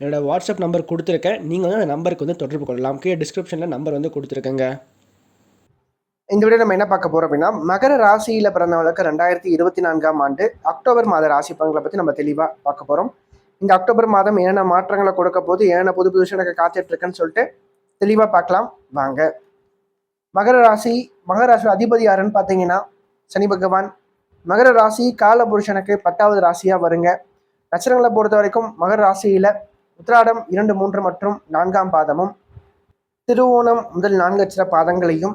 என்னோடய WhatsApp number கொடுத்துருக்கேன். நீங்கள் வந்து அந்த நம்பருக்கு வந்து தொடர்பு கொள்ளலாம். கீழே டிஸ்கிரிப்ஷனில் நம்பர் வந்து கொடுத்துருக்கேங்க. இந்த விட நம்ம என்ன பார்க்க போகிறோம் அப்படின்னா மகர ராசியில் பிறந்தவங்களுக்கு ரெண்டாயிரத்தி இருபத்தி நான்காம் ஆண்டு அக்டோபர் மாத ராசி பலன்களை பற்றி நம்ம தெளிவாக பார்க்க போகிறோம் இந்த அக்டோபர் மாதம் என்னென்ன மாற்றங்களை கொடுக்க போது என்னென்ன புது புது எனக்கு காத்துட்டு இருக்குன்னு சொல்லிட்டு தெளிவாக பார்க்கலாம். வாங்க. மகர ராசி மகர ராசி அதிபதி யாருன்னு பார்த்தீங்கன்னா சனி பகவான். மகர ராசி கால புருஷனுக்கு பத்தாவது ராசியாக வருங்க. நட்சத்திரங்களை பொறுத்த வரைக்கும் மகர ராசியில் உத்திராடம் இரண்டு மூன்று மற்றும் நான்காம் பாதமும் திருவோணம் முதல் நான்கு அச்சர பாதங்களையும்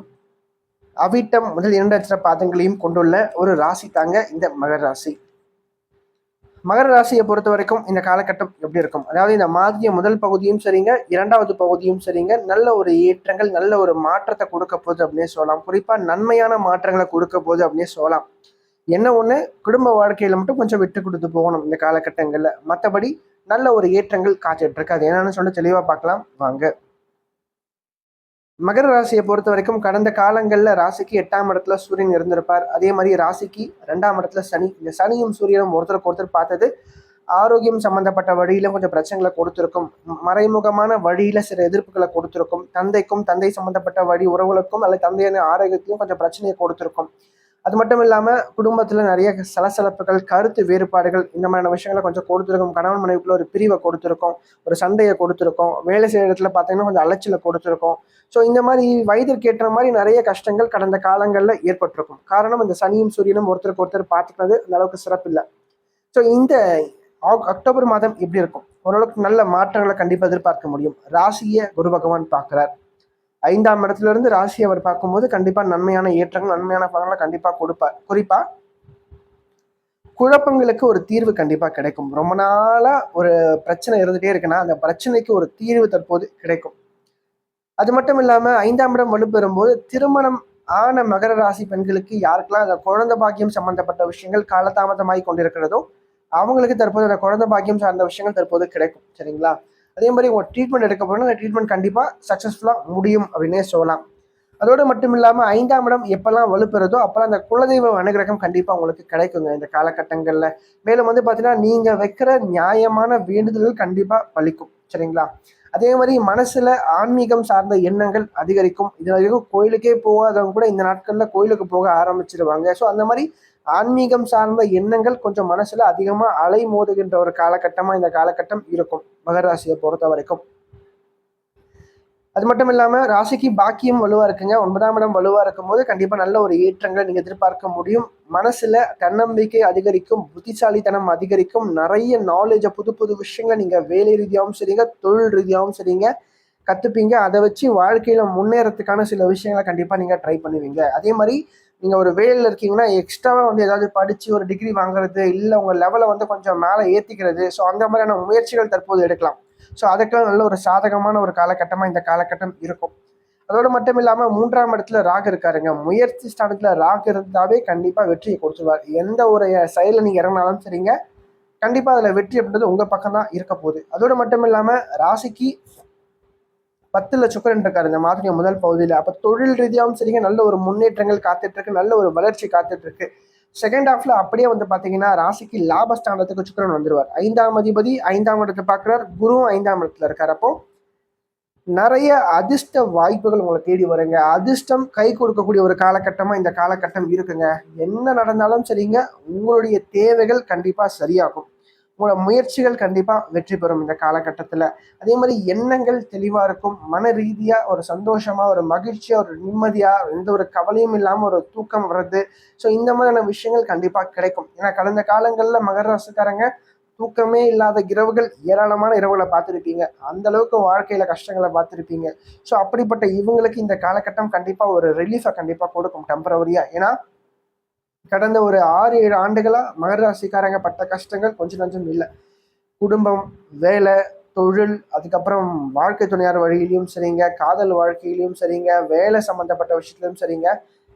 அவிட்டம் முதல் இரண்டு அச்சர பாதங்களையும் கொண்டுள்ள ஒரு ராசி தாங்க இந்த மகர ராசி. மகர ராசியை பொறுத்த வரைக்கும் இந்த காலகட்டம் எப்படி இருக்கும்? அதாவது இந்த மாதிரிய முதல் பகுதியும் சரிங்க இரண்டாவது பகுதியும் சரிங்க நல்ல ஒரு ஏற்றங்கள் நல்ல ஒரு மாற்றத்தை கொடுக்க போகுது அப்படின்னே சொல்லலாம். குறிப்பாக நன்மையான மாற்றங்களை கொடுக்க போகுது அப்படின்னே சொல்லலாம். என்ன ஒன்று குடும்ப வாழ்க்கையில் மட்டும் கொஞ்சம் விட்டு கொடுத்து போகணும் இந்த காலகட்டங்களில். மற்றபடி நல்ல ஒரு ஏற்றங்கள் காத்துட்டு இருக்கு அது என்னன்னு சொல்லி தெளிவா பார்க்கலாம். வாங்க. மகர ராசியை பொறுத்த வரைக்கும் கடந்த காலங்களில் ராசிக்கு எட்டாம் இடத்துல சூரியன் இருந்திருப்பார். அதே மாதிரி ராசிக்கு ரெண்டாம் இடத்துல சனி. இந்த சனியும் சூரியனும் ஒருத்தருக்கு ஒருத்தர் பார்த்தது ஆரோக்கியம் சம்பந்தப்பட்ட வழியில கொஞ்சம் பிரச்சனைகளை கொடுத்துருக்கும். மறைமுகமான வழியில சில எதிர்ப்புகளை கொடுத்துருக்கும். தந்தைக்கும் தந்தை சம்பந்தப்பட்ட வழி உறவுகளுக்கும் அல்லது தந்தையான ஆரோக்கியத்தையும் கொஞ்சம் பிரச்சனையை கொடுத்துருக்கும். அது மட்டும் இல்லாமல் குடும்பத்தில் நிறைய சலசலப்புகள் கருத்து வேறுபாடுகள் இந்த மாதிரியான விஷயங்களை கொஞ்சம் கொடுத்துருக்கோம். கணவன் மனைவிக்குள்ள ஒரு பிரிவை கொடுத்துருக்கோம் ஒரு சண்டையை கொடுத்துருக்கோம் வேலை செய்கிற இடத்துல பார்த்தீங்கன்னா கொஞ்சம் அலைச்சலை கொடுத்துருக்கோம். ஸோ இந்த மாதிரி வயதிற்கேற்ற மாதிரி நிறைய கஷ்டங்கள் கடந்த காலங்களில் ஏற்பட்டிருக்கும். காரணம் இந்த சனியும் சூரியனும் ஒருத்தருக்கு ஒருத்தர் பார்த்துக்கிறது அந்த அளவுக்கு சிறப்பில்லை. ஸோ இந்த அக்டோபர் மாதம் எப்படி இருக்கும்? ஓரளவுக்கு நல்ல மாற்றங்களை கண்டிப்பாக எதிர்பார்க்க முடியும். ராசியை குரு பகவான் பார்க்குறார். ஐந்தாம் இடத்துல இருந்து ராசியை அவர் பார்க்கும்போது கண்டிப்பாக நன்மையான ஏற்றங்கள் நன்மையான பலன்களை கண்டிப்பாக கொடுப்பார். குறிப்பா குழப்பங்களுக்கு ஒரு தீர்வு கண்டிப்பாக கிடைக்கும். ரொம்ப நாளா ஒரு பிரச்சனை இருந்துட்டே இருக்குன்னா அந்த பிரச்சனைக்கு ஒரு தீர்வு தற்போது கிடைக்கும். அது மட்டும் இல்லாம ஐந்தாம் இடம் வலுப்பெறும் போது திருமணம் ஆன மகர ராசி பெண்களுக்கு யாருக்கெல்லாம் அந்த குழந்தை பாக்கியம் சம்பந்தப்பட்ட விஷயங்கள் காலதாமதமாகி கொண்டிருக்கிறதோ அவங்களுக்கு தற்போது அந்த குழந்தை பாக்கியம் சார்ந்த விஷயங்கள் தற்போது கிடைக்கும். சரிங்களா? அதே மாதிரி உங்கள் ட்ரீட்மெண்ட் எடுக்க போனால் அந்த ட்ரீட்மெண்ட் கண்டிப்பாக சக்ஸஸ்ஃபுல்லாக முடியும் அப்படின்னே சொல்லலாம். அதோடு மட்டும் இல்லாமல் ஐந்தாம் இடம் எப்பெல்லாம் வலுப்பெறுதோ அப்போல்லாம் அந்த குலதெய்வ அனுகிரகம் கண்டிப்பாக உங்களுக்கு கிடைக்குங்க இந்த காலகட்டங்களில். மேலும் வந்து பார்த்தீங்கன்னா நீங்கள் வைக்கிற நியாயமான வேண்டுதல்கள் கண்டிப்பாக பலிக்கும். சரிங்களா? அதே மாதிரி மனசில் ஆன்மீகம் சார்ந்த எண்ணங்கள் அதிகரிக்கும். இது வரைக்கும் கோயிலுக்கே போகாதவங்க கூட இந்த நாட்களில் கோயிலுக்கு போக ஆரம்பிச்சிருவாங்க. ஸோ அந்த மாதிரி ஆன்மீகம் சார்ந்த எண்ணங்கள் கொஞ்சம் மனசுல அதிகமா அலை மோதுகின்ற ஒரு காலகட்டமா இந்த காலகட்டம் இருக்கும் மகர ராசியை பொறுத்த வரைக்கும். அது மட்டும் இல்லாம ராசிக்கு பாக்கியம் வலுவா இருக்குங்க. ஒன்பதாம் இடம் வலுவா இருக்கும் போது கண்டிப்பா நல்ல ஒரு ஏற்றங்களை நீங்க எதிர்பார்க்க முடியும். மனசுல தன்னம்பிக்கை அதிகரிக்கும் புத்திசாலித்தனம் அதிகரிக்கும் நிறைய நாலேஜ புது புது விஷயங்களை நீங்க வேலை ரீதியாகவும் சரிங்க தொழில் ரீதியாகவும் சரிங்க கத்துப்பீங்க. அதை வச்சு வாழ்க்கையில முன்னேறதுக்கான சில விஷயங்களை கண்டிப்பா நீங்க ட்ரை பண்ணுவீங்க. அதே மாதிரி நீங்கள் ஒரு வேலையில் இருக்கீங்கன்னா எக்ஸ்ட்ராவாக வந்து ஏதாவது படித்து ஒரு டிகிரி வாங்குறது இல்லை உங்கள் லெவலை வந்து கொஞ்சம் மேலே ஏற்றிக்கிறது ஸோ அந்த மாதிரியான முயற்சிகள் தற்போது எடுக்கலாம். ஸோ அதுக்கெல்லாம் நல்ல ஒரு சாதகமான ஒரு காலகட்டமாக இந்த காலகட்டம் இருக்கும். அதோடு மட்டும் இல்லாமல் மூன்றாம் இடத்துல ராக் இருக்காருங்க. முயற்சி ஸ்தானத்தில் ராக் இருந்தாவே கண்டிப்பாக வெற்றியை கொடுத்துருவார். எந்த ஒரு செயலில் நீங்கள் இறங்கினாலும் சரிங்க. கண்டிப்பாக அதில் வெற்றி அப்படின்றது உங்கள் பக்கம் தான் இருக்க போகுது. அதோடு மட்டும் இல்லாமல் ராசிக்கு பத்தில் சுக்கரன் இருக்காரு. இந்த மாதிரி முதல் பகுதியில். அப்போ தொழில் ரீதியாகவும் சரிங்க நல்ல ஒரு முன்னேற்றங்கள் காத்துட்ருக்கு நல்ல ஒரு வளர்ச்சி காத்துட்ருக்கு. செகண்ட் ஹாஃப்ல அப்படியே வந்து பார்த்தீங்கன்னா ராசிக்கு லாபஸ்தானத்துக்கு சுக்கரன் வந்துருவார். ஐந்தாம் அதிபதி ஐந்தாம் இடத்தை பார்க்குறார் குருவும் ஐந்தாம் இடத்துல இருக்கார். அப்போ நிறைய அதிர்ஷ்ட வாய்ப்புகள் உங்களை தேடி வருங்க. அதிர்ஷ்டம் கை கொடுக்கக்கூடிய ஒரு காலகட்டமாக இந்த காலகட்டம் இருக்குங்க. என்ன நடந்தாலும் சரிங்க உங்களுடைய தேவைகள் கண்டிப்பாக சரியாகும். உங்களோட முயற்சிகள் கண்டிப்பா வெற்றி பெறும் இந்த காலகட்டத்துல. அதே மாதிரி எண்ணங்கள் தெளிவா இருக்கும். மன ரீதியா ஒரு சந்தோஷமா ஒரு மகிழ்ச்சியா ஒரு நிம்மதியா எந்த ஒரு கவலையும் இல்லாம ஒரு தூக்கம் வர்றது. ஸோ இந்த மாதிரியான விஷயங்கள் கண்டிப்பா கிடைக்கும். ஏன்னா கடந்த காலங்கள்ல மகர ராசிக்காரங்க தூக்கமே இல்லாத இரவுகள் ஏராளமான இரவுகளை பார்த்துருப்பீங்க. அந்த அளவுக்கு வாழ்க்கையில கஷ்டங்களை பார்த்துருப்பீங்க. ஸோ அப்படிப்பட்ட இவங்களுக்கு இந்த காலகட்டம் கண்டிப்பா ஒரு ரிலீஃபை கண்டிப்பா கொடுக்கும் டெம்பரவரியா ஏன்னா கடந்த ஒரு ஆறு ஏழு ஆண்டுகளாக மகர ராசிக்காரங்க பட்ட கஷ்டங்கள் கொஞ்சம் கொஞ்சம் இல்லை. குடும்பம் வேலை தொழில் அதுக்கப்புறம் வாழ்க்கை துணையார் வழியிலையும் சரிங்க காதல் வாழ்க்கையிலையும் சரிங்க வேலை சம்மந்தப்பட்ட விஷயத்துலையும் சரிங்க.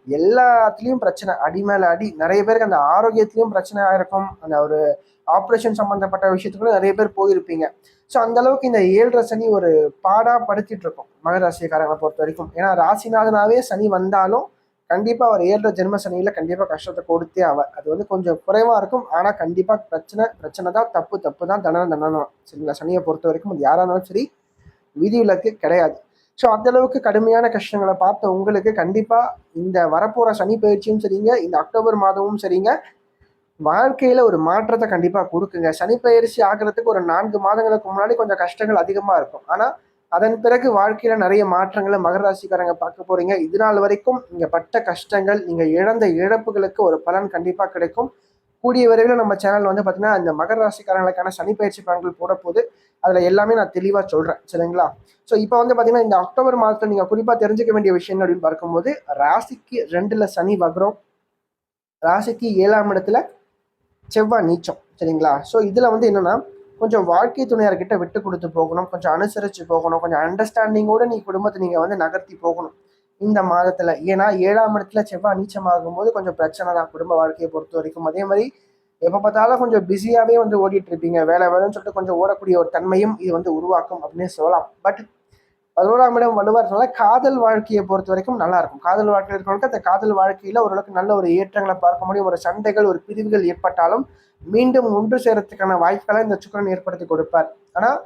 எல்லாத்துலேயும் பிரச்சனை. அடி மேலே அடி. நிறைய பேருக்கு அந்த ஆரோக்கியத்துலேயும் பிரச்சனையாக இருக்கும். அந்த ஒரு ஆப்ரேஷன் சம்மந்தப்பட்ட விஷயத்துக்குள்ள நிறைய பேர் போயிருப்பீங்க. ஸோ அந்த அளவுக்கு இந்த ஏழரை சனி ஒரு பாடாக படுத்திட்டு இருக்கும் மகர ராசிக்காரங்களை பொறுத்த வரைக்கும். ஏன்னா ராசிநாதனாவே சனி வந்தாலும் கண்டிப்பாக அவர் ஏழரை ஜென்ம சனியில் கண்டிப்பாக கஷ்டத்தை கொடுத்தே அவர் அது வந்து கொஞ்சம் குறைவாக இருக்கும். ஆனால் கண்டிப்பாக பிரச்சனை பிரச்சனை தான் தப்பு தப்பு தான் தண்டனை தண்டனை. சரிங்களா? சனியை பொறுத்த வரைக்கும் அது யாரானாலும் சரி சரி விதிவிலக்கு கிடையாது. ஸோ அந்தளவுக்கு கடுமையான கஷ்டங்களை பார்த்த உங்களுக்கு கண்டிப்பாக இந்த வரப்போகிற சனி பயிற்சியும் சரிங்க இந்த அக்டோபர் மாதமும் சரிங்க. வாழ்க்கையில் ஒரு மாற்றத்தை கண்டிப்பாக கொடுக்குங்க. சனி பயிற்சி ஆகிறதுக்கு ஒரு நான்கு மாதங்களுக்கு முன்னாடி கொஞ்சம் கஷ்டங்கள் அதிகமாக இருக்கும். ஆனால் அதன் பிறகு வாழ்க்கையில் நிறைய மாற்றங்களை மகர ராசிக்காரங்க பார்க்க போகிறீங்க இது நாள் வரைக்கும் நீங்க பட்ட கஷ்டங்கள் நீங்கள் இழந்த இழப்புகளுக்கு ஒரு பலன் கண்டிப்பாக கிடைக்கும். கூடிய விரைவில் நம்ம சேனல் வந்து பார்த்தீங்கன்னா இந்த மகர ராசிக்காரங்களுக்கான சனி பயிற்சி பலன்கள் போட போது அதில் எல்லாமே நான் தெளிவாக சொல்கிறேன் சரிங்களா? ஸோ இப்போ வந்து பார்த்தீங்கன்னா இந்த அக்டோபர் மாதத்தில் நீங்கள் குறிப்பாக தெரிஞ்சுக்க வேண்டிய விஷயம் அப்படின்னு பார்க்கும்போது ராசிக்கு ரெண்டில் சனி வக்ரம் ராசிக்கு ஏழாம் இடத்துல செவ்வாய் நீச்சம். சரிங்களா? ஸோ இதில் வந்து என்னென்னா கொஞ்சம் வாழ்க்கை துணையார்கிட்ட விட்டு கொடுத்து போகணும். கொஞ்சம் அனுசரித்து போகணும். கொஞ்சம் அண்டர்ஸ்டாண்டிங்கோட நீ குடும்பத்தை நீங்கள் வந்து நகர்த்தி போகணும். இந்த மாதத்தில். ஏன்னா ஏழாம் இடத்துல செவ்வாய் நீச்சமாகும் போது கொஞ்சம் பிரச்சனை தான். குடும்ப வாழ்க்கையை பொறுத்த வரைக்கும். அதே மாதிரி எப்போ பார்த்தாலும் கொஞ்சம் பிஸியாகவே வந்து ஓடிட்டு இருப்பீங்க. வேலை வேலைன்னு சொல்லிட்டு கொஞ்சம் ஓடக்கூடிய ஒரு தன்மையும் இது வந்து உருவாக்கும் அப்படின்னு சொல்லலாம். பட் பதினோராம் இடம் வலுவாகிறதுனால காதல் வாழ்க்கையை பொறுத்த வரைக்கும் நல்லா இருக்கும் காதல் வாழ்க்கையில் இருக்கிறவங்களுக்கு அந்த காதல் வாழ்க்கையில் ஓரளவுக்கு நல்ல ஒரு ஏற்றங்களை பார்க்க முடியும். ஒரு சண்டைகள் ஒரு பிரிவுகள் ஏற்பட்டாலும் மீண்டும் ஒன்று சேரத்துக்கான வாய்ப்புகளை இந்த சுக்கரன் ஏற்படுத்தி கொடுப்பார். ஆனால்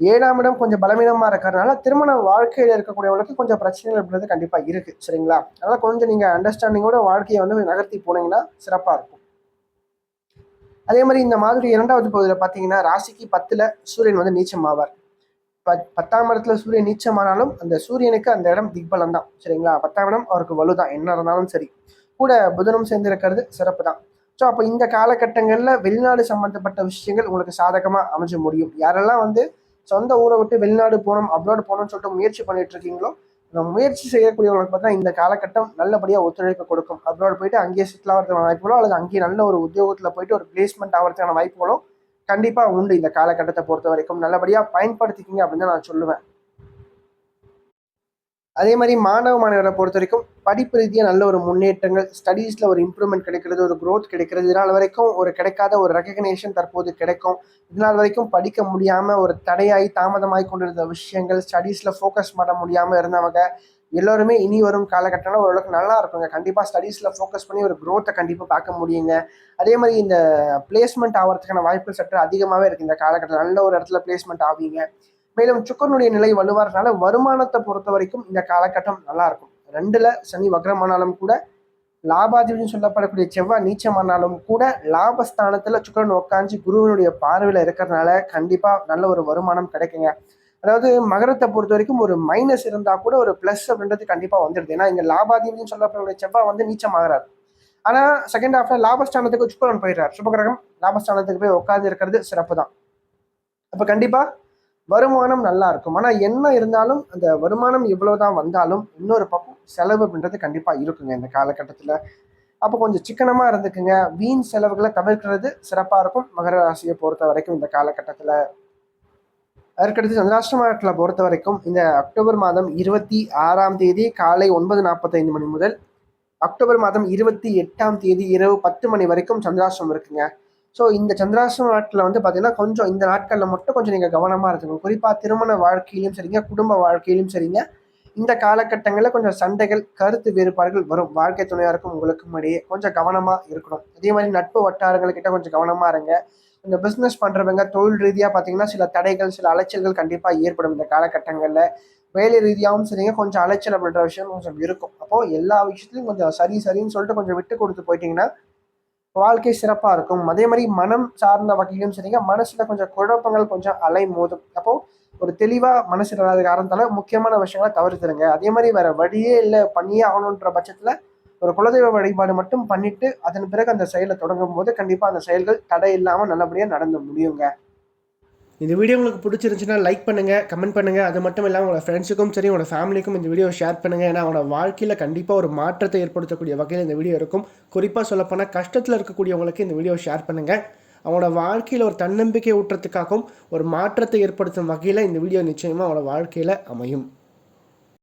ஏழாம் இடம் கொஞ்சம் பலவீனமாக இருக்கிறதுனால திருமண வாழ்க்கையில் இருக்கக்கூடியவங்களுக்கு கொஞ்சம் பிரச்சனைகள் அப்படின்றது கண்டிப்பாக இருக்குது சரிங்களா? அதனால் கொஞ்சம் நீங்கள் அண்டர்ஸ்டாண்டிங்கோட வாழ்க்கையை வந்து நகர்த்தி போனீங்கன்னா சிறப்பாக இருக்கும். அதே மாதிரி இந்த மாதிரி இரண்டாவது பகுதியில் பார்த்தீங்கன்னா ராசிக்கு பத்தில் சூரியன் வந்து நீச்சம் ஆவார் பத் பத்தாம் இடத்துல சூரியன் நீச்சமானாலும் அந்த சூரியனுக்கு அந்த இடம் திக்பலம் தான் சரிங்களா? பத்தாம் இடம் அவருக்கு வலுதான். என்ன இருந்தாலும் சரி. கூட புதனும் சேர்ந்திருக்கிறது சிறப்பு தான் ஸோ அப்போ இந்த காலகட்டங்களில் வெளிநாடு சம்மந்தப்பட்ட விஷயங்கள் உங்களுக்கு சாதகமாக அமைஞ்ச முடியும். யாரெல்லாம் வந்து சொந்த ஊரை விட்டு வெளிநாடு போகணும் அப்ராட் போகணும்னு சொல்லிட்டு முயற்சி பண்ணிட்டு இருக்கீங்களோ நம்ம முயற்சி செய்யக்கூடியவங்களுக்கு பார்த்தீங்கன்னா இந்த காலகட்டம் நல்லபடியாக ஒத்துழைப்பு கொடுக்கும். அப்ராட் போயிட்டு அங்கேயே செட்டில் ஆகிறதுக்கான வாய்ப்புகளோ அல்லது அங்கேயே நல்ல ஒரு உத்தியோகத்தில் போயிட்டு ஒரு பிளேஸ்மெண்ட் ஆகிறதுக்கான வாய்ப்புகளோ கண்டிப்பாக உண்டு இந்த காலகட்டத்தை பொறுத்த வரைக்கும். நல்லபடியாக பயன்படுத்திக்கிங்க அப்படின்னு தான் நான் சொல்லுவேன். அதே மாதிரி மாணவ மாணவரை பொறுத்த வரைக்கும் படிப்பு ரீதியாக நல்ல ஒரு முன்னேற்றங்கள் ஸ்டடீஸில் ஒரு இம்ப்ரூவ்மெண்ட் கிடைக்கிறது ஒரு க்ரோத் கிடைக்கிறது. இதனால் வரைக்கும் ஒரு கிடைக்காத ஒரு ரெகக்னேஷன் தற்போது கிடைக்கும். இதனால் வரைக்கும் படிக்க முடியாமல் ஒரு தடையாகி தாமதமாகி கொண்டிருந்த விஷயங்கள் ஸ்டடீஸில் ஃபோக்கஸ் பண்ண முடியாமல் இருந்தவங்க எல்லோருமே இனி வரும் காலகட்டம்னா ஓரளவுக்கு நல்லா இருக்குங்க. கண்டிப்பாக ஸ்டடீஸில் ஃபோக்கஸ் பண்ணி ஒரு க்ரோத்தை கண்டிப்பாக பார்க்க முடியுங்க. அதே மாதிரி இந்த பிளேஸ்மெண்ட் ஆகிறதுக்கான வாய்ப்புகள் சற்று அதிகமாகவே இருக்குது இந்த காலகட்டத்தில் நல்ல ஒரு இடத்துல பிளேஸ்மெண்ட் ஆவீங்க. மேலும் சுக்கரனுடைய நிலை வலுவாகிறதுனால வருமானத்தை பொறுத்த வரைக்கும் இந்த காலகட்டம் நல்லாயிருக்கும் ரெண்டில் சனி வக்ரமானாலும் கூட லாபாதிபதினு சொல்லப்படக்கூடிய செவ்வாய் நீச்சமானாலும் கூட லாபஸ்தானத்தில் சுக்கரன் உட்காந்து குருவினுடைய பார்வையில் இருக்கிறதுனால கண்டிப்பாக நல்ல ஒரு வருமானம் கிடைக்குங்க. அதாவது மகரத்தை பொறுத்த வரைக்கும் ஒரு மைனஸ் இருந்தா கூட ஒரு பிளஸ் அப்படின்றது கண்டிப்பா வந்துடுது. ஏன்னா இங்க லாபாதிபதினு சொல்லப்படக்கூடிய செவ்வாய் வந்து நீச்சமாகறாரு. ஆனா செகண்ட் ஹாஃப்ல லாபஸ்தானத்துக்கு சுக்கரன் போயிடுறார். சுபகிரகம் லாபஸ்தானத்துக்கு போய் உட்காந்து இருக்கிறது சிறப்பு தான் அப்ப கண்டிப்பா வருமானம் நல்லா இருக்கும். ஆனால் என்ன இருந்தாலும் அந்த வருமானம் இவ்வளவுதான் வந்தாலும் இன்னொரு பக்கம் செலவு அப்படின்றது கண்டிப்பாக இருக்குங்க இந்த காலகட்டத்தில். அப்போ கொஞ்சம் சிக்கனமாக இருந்துக்குங்க. வீண் செலவுகளை தவிர்க்கிறது சிறப்பாக இருக்கும். மகர ராசியை பொறுத்த வரைக்கும் இந்த காலகட்டத்தில். அதற்கடுத்து சந்திராஷ்டமத்தில் பொறுத்த வரைக்கும் இந்த அக்டோபர் மாதம் இருபத்தி ஆறாம் தேதி காலை ஒன்பது நாற்பத்தைந்து மணி முதல் அக்டோபர் மாதம் இருபத்தி எட்டாம் தேதி இரவு பத்து மணி வரைக்கும் சந்திராஷ்டிரம் இருக்குங்க. ஸோ இந்த சந்திராசிரம நாட்டில் வந்து பார்த்தீங்கன்னா கொஞ்சம் இந்த நாட்களில் மட்டும் கொஞ்சம் நீங்கள் கவனமாக இருக்கணும் குறிப்பாக திருமண வாழ்க்கையிலும் சரிங்க குடும்ப வாழ்க்கையிலும் சரிங்க. இந்த காலகட்டங்களில் கொஞ்சம் சண்டைகள் கருத்து வேறுபாடுகள் வரும். வாழ்க்கை துணையாருக்கும் உங்களுக்கும் இடையே. கொஞ்சம் கவனமாக இருக்கணும். அதே மாதிரி நட்பு வட்டாரங்கள்கிட்ட கொஞ்சம் கவனமாக இருங்க. இந்த பிஸ்னஸ் பண்ணுறவங்க தொழில் ரீதியாக பார்த்தீங்கன்னா சில தடைகள் சில அலைச்சல்கள் கண்டிப்பாக ஏற்படும் இந்த காலகட்டங்களில். வேலை ரீதியாகவும் சரிங்க கொஞ்சம் அலைச்சல் அப்படின்ற விஷயம் கொஞ்சம் இருக்கும். அப்போது எல்லா விஷயத்துலையும் கொஞ்சம் சரி சரின்னு சொல்லிட்டு கொஞ்சம் விட்டு கொடுத்து போயிட்டீங்கன்னா வாழ்க்கை சிறப்பாக இருக்கும். அதே மாதிரி மனம் சார்ந்த வகையிலும் சரிங்க மனசில் கொஞ்சம் குழப்பங்கள் கொஞ்சம் அலை மோதும் அப்போது ஒரு தெளிவாக மனசு இல்லாத காரணத்தால முக்கியமான விஷயங்களை தவிர்த்துருங்க. அதே மாதிரி வேற வழியே இல்லை பண்ணியே ஆகணுன்ற பட்சத்தில் ஒரு குலதெய்வ வழிபாடு மட்டும் பண்ணிட்டு அதன் பிறகு அந்த செயலை தொடங்கும் போது கண்டிப்பாக அந்த செயல்கள் தடை இல்லாமல் நல்லபடியாக நடந்து முடியுங்க. இந்த வீடியோ உங்களுக்கு பிடிச்சிருந்துச்சுன்னா லைக் பண்ணுங்கள் கமெண்ட் பண்ணுங்கள் அது மட்டும் இல்லாமல் உங்களோட ஃப்ரெண்ட்ஸுக்கும் சரி உங்களோட ஃபேமிலிக்கும் இந்த வீடியோ ஷேர் பண்ணுங்கள் ஏன்னா அவங்களோட வாழ்க்கையில் கண்டிப்பாக ஒரு மாற்றத்தை ஏற்படுத்தக்கூடிய வகையில் இந்த வீடியோ இருக்கும். குறிப்பாக சொல்லப்போனால் கஷ்டத்தில் இருக்கக்கூடியவங்களுக்கு இந்த வீடியோ ஷேர் பண்ணுங்கள் அவனோட வாழ்க்கையில் ஒரு தன்னம்பிக்கை ஊற்றத்துக்காகவும் ஒரு மாற்றத்தை ஏற்படுத்தும் வகையில் இந்த வீடியோ நிச்சயமாக அவனோட வாழ்க்கையில் அமையும்.